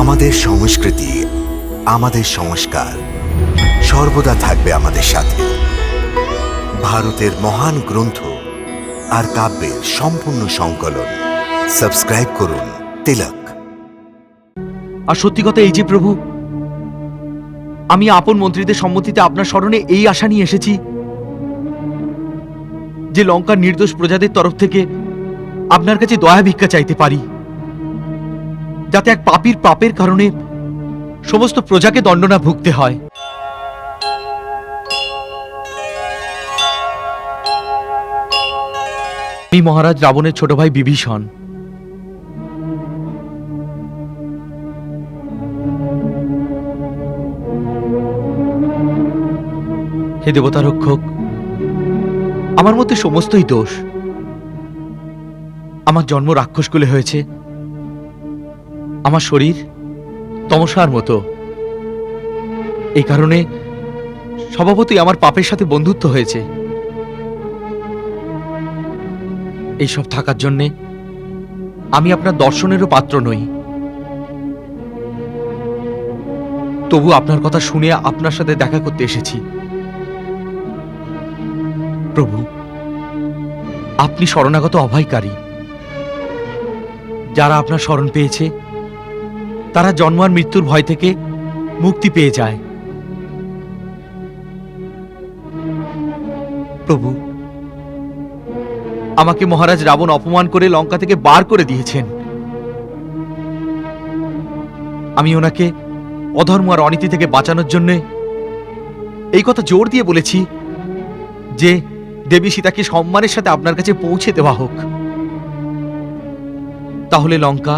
আমাদের সংস্কৃতি, আমাদের সংস্কার সর্বদা থাকবে আমাদের সাথে। ভারতের মহান গ্রন্থ আর কাব্যের সম্পূর্ণ সংকলন। সাবস্ক্রাইব করুন তিলক। আর সত্যি কথা এই যে প্রভু, আমি আপন মন্ত্রীদের সম্মতিতে আপনার স্মরণে এই আশা নিয়ে এসেছি যে লঙ্কার নির্দোষ প্রজাদের তরফ থেকে আপনার কাছে দয়া ভিক্ষা চাইতে পারি। যাতে এক পাপীর পাপের কারণে সমস্ত প্রজাকে দণ্ড না ভুগতে হয়। আমি মহারাজ রাবণের ছোট ভাই বিভীষণ। হে দেবতা রক্ষক আমার মধ্যে সমস্তই দোষ। আমার জন্ম রাক্ষসকুলে হয়েছে। আমার শরীর তমসার মতো। এই কারণে স্বভাবতই আমার পাপের সাথে বন্ধুত্ব হয়েছে। এইসব থাকার জন্যে আমি আপনার দর্শনেরও পাত্র নই। তবু আপনার কথা শুনে আপনার সাথে দেখা করতে এসেছি। প্রভু, আপনি শরণাগত অভয়কারী। যারা আপনার শরণ পেয়েছে তারা জন্ম আর মৃত্যুর ভয় থেকে মুক্তি পেয়ে যায়। প্রভু, আমাকে মহারাজ রাবণ অপমান করে লঙ্কা থেকে বার করে দিয়েছেন। আমি ওনাকে অধর্ম আর অনীতি থেকে বাঁচানোর জন্য এই কথা জোর দিয়ে বলেছি যে দেবী সীতাকে সম্মানের সাথে আপনার কাছে পৌঁছে দেওয়া হোক। তাহলে লঙ্কা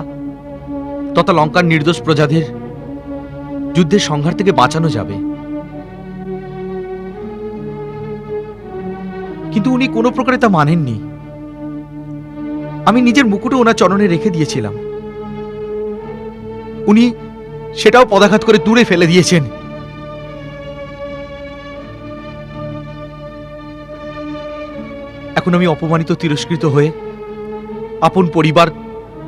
তথা লঙ্কার নির্দোষ প্রজাদের যুদ্ধের সংঘার থেকে বাঁচানো যাবে। কিন্তু উনি কোনো প্রকারে তা মানেননি। আমি নিজের মুকুটও ওনার চরণে রেখে দিয়েছিলাম। উনি সেটাও পদাঘাত করে দূরে ফেলে দিয়েছেন। এখন আমি অপমানিত, তিরস্কৃত হয়ে আপন পরিবার,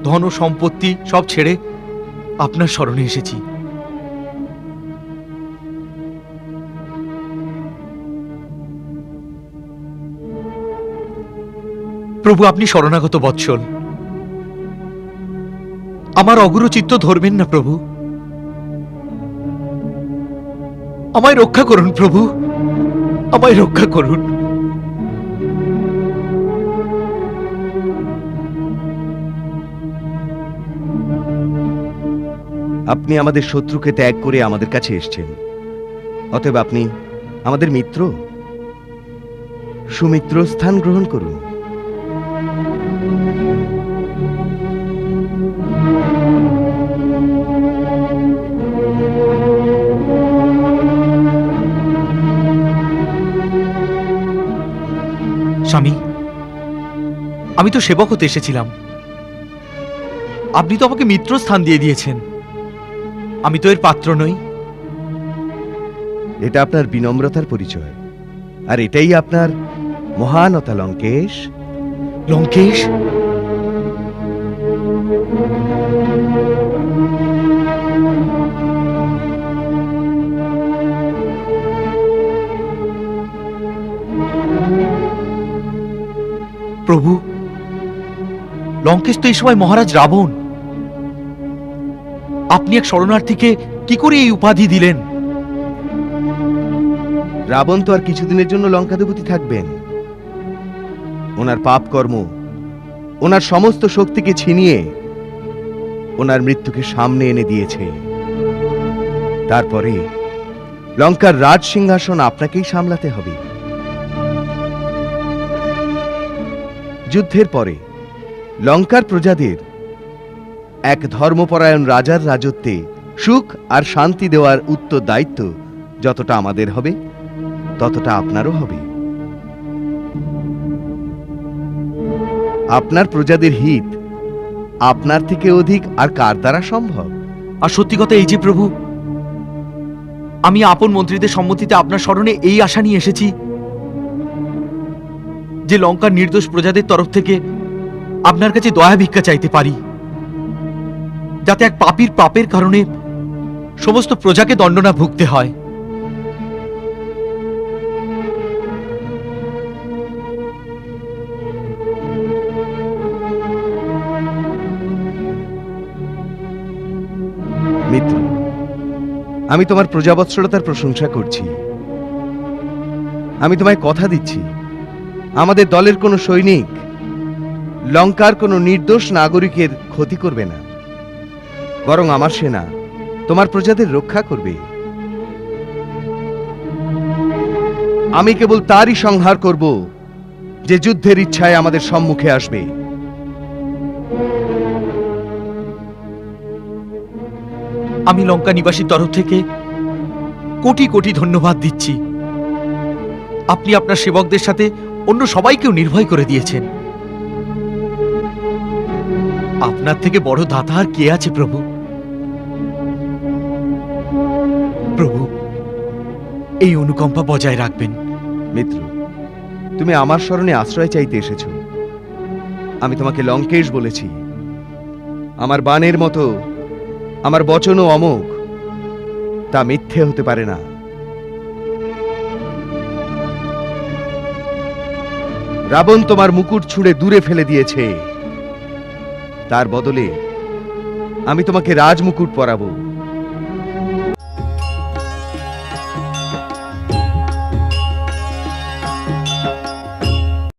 ধন সম্পত্তি সব ছেড়ে আপনার স্মরণে এসেছি। প্রভু, আপনি শরণাগত বৎসল। আমার অগুরুচিত্ত ধরবেন না, প্রভু। আমায় রক্ষা করুন, প্রভু। আমায় রক্ষা করুন। আপনি আমাদের শত্রুকে ত্যাগ করে আমাদের কাছে এসেছেন। অতএব আপনি আমাদের মিত্র। সুমিত্র স্থান গ্রহণ করুন। স্বামী, আমি তো সেবক হতে এসেছিলাম। আপনি তো আমাকে মিত্র স্থান দিয়ে দিয়েছেন। আমি তো এর পাত্র নই। এটা আপনার বিনম্রতার পরিচয়। আর এটাই আপনার মহানতা লঙ্কেশ। লঙ্কেশ? প্রভু লঙ্কেশ তো এই সময় মহারাজ রাবণ। আপনি এক শরণার্থীকে কি করে এই উপাধি দিলেন? রাবণ তো আর কিছুদিনের জন্য লঙ্কাধিপতি থাকবেন। ওনার পাপ কর্ম, ওনার সমস্ত শক্তিকে ছিনিয়ে ওনার মৃত্যুকে সামনে এনে দিয়েছে। তারপরে লঙ্কার রাজ সিংহাসন আপনাকেই সামলাতে হবে। যুদ্ধের পরে লঙ্কার প্রজাদের এক ধর্মপরায়ণ রাজার রাজত্বে সুখ আর শান্তি দেওয়ার উত্তর দায়িত্ব যতটা আমাদের হবে, ততটা আপনারও হবে। আপনার প্রজাদের হিত আপনার থেকে অধিক আর কার দ্বারা সম্ভব? আর সত্যি কথা এই যে প্রভু, আমি আপন মন্ত্রীদের সম্মতিতে আপনার স্মরণে এই আশা নিয়ে এসেছি যে লঙ্কার নির্দোষ প্রজাদের তরফ থেকে আপনার কাছে দয়া ভিক্ষা চাইতে পারি। যাতে এক পাপীর পাপের কারণে সমস্ত প্রজাকে দণ্ড না ভুগতে হয়। মিত্র, আমি তোমার প্রজাবৎসলতার প্রশংসা করছি। আমি তোমায় কথা দিচ্ছি। আমাদের দলের কোনো সৈনিক, লঙ্কার কোনো নির্দোষ নাগরিকের ক্ষতি করবে না। বরং আমার সেনা তোমার প্রজাদের রক্ষা করবে। আমি কেবল তারই সংহার করব যে যুদ্ধের ইচ্ছায় আমাদের সম্মুখে আসবে। আমি লঙ্কা নিবাসীর তরফ থেকে কোটি কোটি ধন্যবাদ দিচ্ছি। আপনি আপনার সেবকদের সাথে অন্য সবাইকেও নির্ভয় করে দিয়েছেন। আপনার থেকে বড় দাতা আর কে আছে প্রভু? প্রভু, এই অনুকম্পা বজায় রাখবেন। মিত্র, তুমি আমার স্মরণে আশ্রয় চাইতে এসেছ। আমি তোমাকে লঙ্কেশ বলেছি। আমার বাণের মতো, আমার বচনও অমোঘ, তা মিথ্যে হতে পারে না। রাবণ তোমার মুকুট ছুঁড়ে দূরে ফেলে দিয়েছে। তার বদলে আমি তোমাকে রাজমুকুট পরাবো।